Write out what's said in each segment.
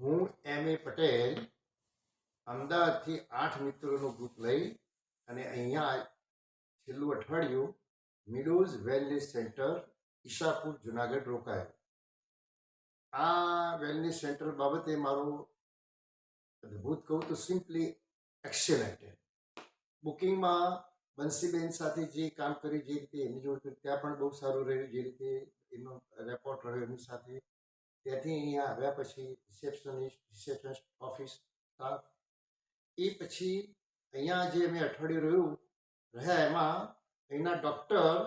હું એમ. એ. પટેલ અમદાવાદથી આઠ મિત્રોનું ગ્રુપ લઈ અને અહીંયા છેલ્લું અઠવાડિયું Meadows wellness centre Ishapur, Junagadh રોકાયો. આ વેલનેસ સેન્ટર બાબતે મારું અદ્ભુત કહું તો સિમ્પલી એક્સેલન્ટ બુકિંગમાં બંસીબેન સાથે જે કામ કર્યું જે રીતે એમની જોડે ત્યાં પણ બહુ સારું રહ્યું. જે રીતે એમનો રેપોર્ટ રહ્યો એમની સાથે ત્યાંથી અહીંયા આવ્યા પછી રિસેપ્શનિસ્ટ રિસેપ્શનિસ્ટ ઓફિસ સ્ટાફ એ પછી અહીંયા જે અમે અઠવાડિયું રહ્યું, રહ્યા એમાં અહીંના doctor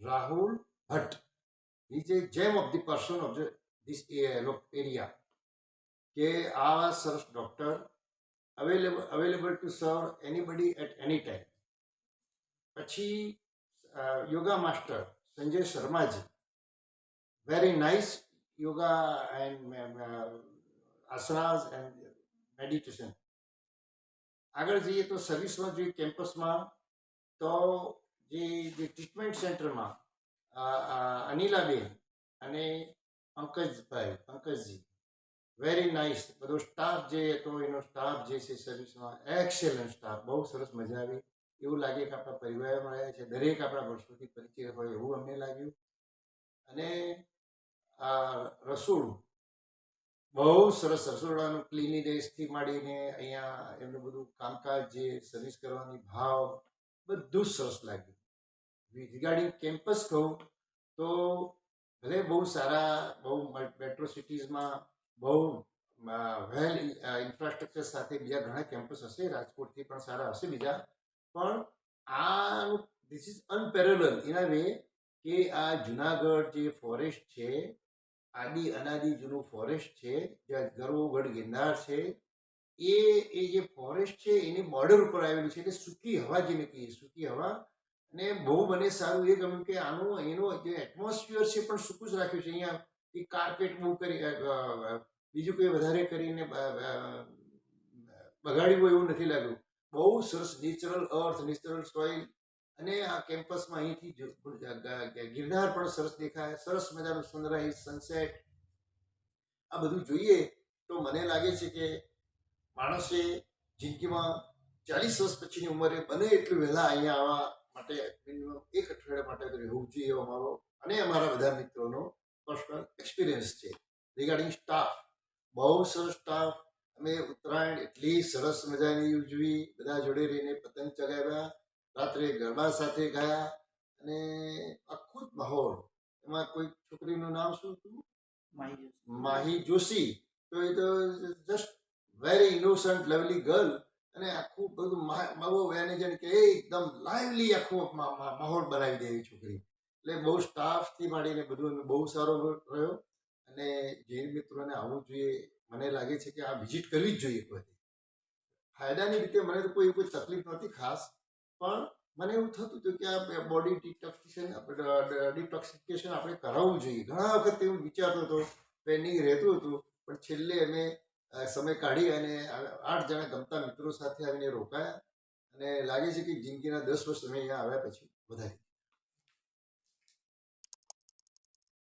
Rahul Bhatt. Is a gem of the person of this area કે આ સરસ doctor available available to serve anybody at any time પછી yoga master Sanjay Sharmaji very nice yoga and asanas and meditation આગળ જઈએ તો સર્વિસમાં જોઈએ કેમ્પસમાં તો જે જે ટ્રીટમેન્ટ સેન્ટરમાં અનિલાબેન અને પંકજભાઈ, પંકજજી વેરી નાઇસ બધો સ્ટાફ જે હતો, એનો સ્ટાફ જે છે સર્વિસમાં એક્સેલન્ટ સ્ટાફ બહુ સરસ મજા આવી. એવું લાગે કે આપણા પરિવારમાં રહ્યા છે. દરેક આપણા વર્ષોથી પરિચય હોય એવું અમને લાગ્યું. અને આ રસોડું. બહુ સરસ રસોડાનું ક્લિનિનેસથી માંડીને અહીંયા એમનું બધું કામકાજ જે સર્વિસ કરવાની ભાવ બધું સરસ લાગ્યું. રિગાર્ડિંગ કેમ્પસ કહું, તો ભલે બહુ સારા, બહુ મેટ્રો સિટીઝમાં બહુ વેલ ઇન્ફ્રાસ્ટ્રક્ચર સાથે બીજા ઘણા કેમ્પસ હશે, રાજકોટથી પણ સારા હશે બીજા, પણ આ this is unparallel in a way કે આ જુનાગઢ જે ફોરેસ્ટ છે આદિ અનાદિ જૂનું ફોરેસ્ટ છે, જ્યાં ગરવોગઢ ગિરનાર છે. એ એ જે ફોરેસ્ટ છે, એની બોર્ડર ઉપર આવેલું છે, એટલે સૂકી હવા જેને કહીએ, સૂકી હવા. અને બહુ મને સારું એ ગમ્યું કે આનું, એનું જે એટમોસ્ફિયર છે પણ સૂકું જ રાખ્યું છે. અહીંયા એ કાર્પેટ બહુ કરી બીજું કંઈ વધારે કરીને બગાડ્યું એવું નથી લાગ્યું. બહુ સરસ નેચરલ અર્થ નેચરલ સોઇલ અને આ કેમ્પસમાં અહીંથી ગિરનાર પણ સરસ દેખાય. સરસ મજાનું સનરાઈઝ સનસેટ આ બધું જોઈએ તો મને લાગે છે કે માણસે જિંદગીમાં ચાલીસ વર્ષ પછીની ઉંમરે બને એટલું વહેલા અહીંયા આવવા માટે મિનિમમ એક અઠવાડિયા માટે રહેવું જોઈએ એવો મારો અને અમારા બધા મિત્રોનો પર્સનલ એક્સપિરિયન્સ છે. રિગાર્ડિંગ સ્ટાફ બહુ સરસ સ્ટાફ અમે ઉત્તરાયણ એટલી સરસ મજાની ઉજવી, બધા જોડે રહીને પતંગ ચગાવ્યા. રાત્રે ગરબા સાથે ગયા અને આખું જ માહોલ એમાં કોઈ છોકરીનું નામ શું હતું? માહી જોશી. તો એ તો just very innocent lovely girl અને આખું બધું માવો એને જેને કે એકદમ લાઇવલી આખું માહોલ બનાવી દે એવી છોકરી. એટલે બહુ સ્ટાફથી માંડીને બધું બહુ સારો રહ્યો. અને જૈન મિત્રોને આવવું જોઈએ મને લાગે છે કે આ વિઝિટ કરવી જ જોઈએ કોઈ ફાયદાની રીતે મને તો કોઈ કોઈ તકલીફ નહોતી ખાસ. પણ મને એવું થતું હતું કે આ બોડી ડિટોક્સિકેશન ડિટોક્સિકેશન આપણે કરાવવું જોઈએ. ઘણા વખત એવું વિચારતો હતો ટ્રેનિંગ રહેતું હતું, પણ છેલ્લે અમે સમય કાઢી અને આઠ જણા ગમતા મિત્રો સાથે આવીને રોકાયા અને લાગે છે કે જિંદગીના દસ વર્ષ અમે અહીંયા આવ્યા પછી વધારે.